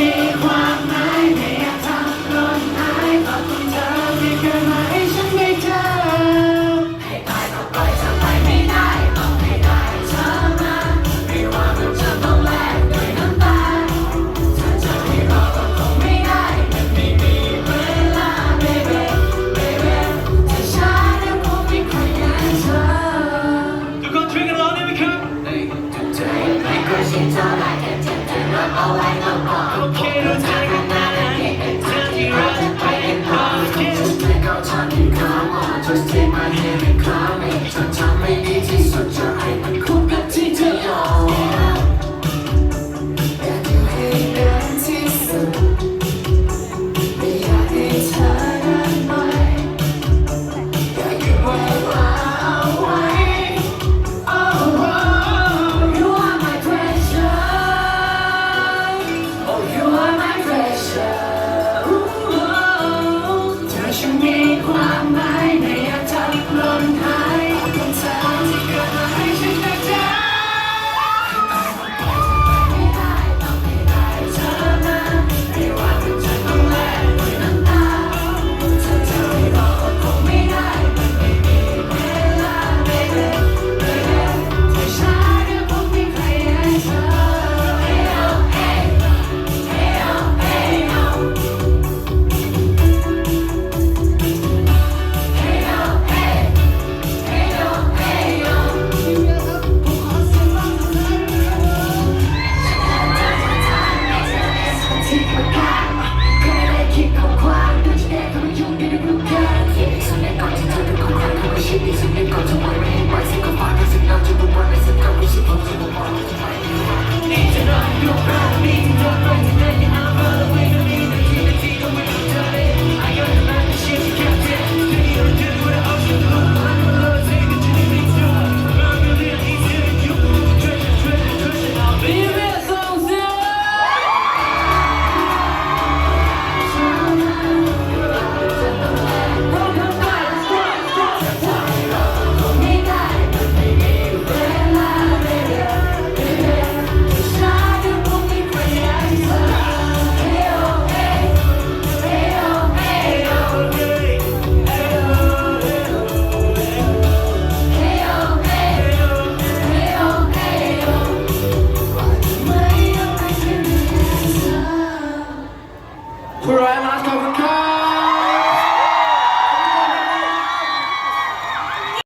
มีความหมายไม่อยากทำร้อนหายขอบเธอที่เกิดมาให้ฉันได้เจอให้ตายก็ปล่ไปไม่ได้ต้องให้ได้เธอมาไม่ว่ามันจะต้องแลกด้วยน้ำตาเธอจะให้รอก็คงไม่ได้มันไม่มีเวลา baby baby ถ้าช้าเดี๋ไม่ค่อยเธอทุกคนช่กันร้ได้ไหมครับ ไม่เคยชินเท่าไหร่แค่เจ็เธอรัเอาไว้ Cộng. We're Last Africa!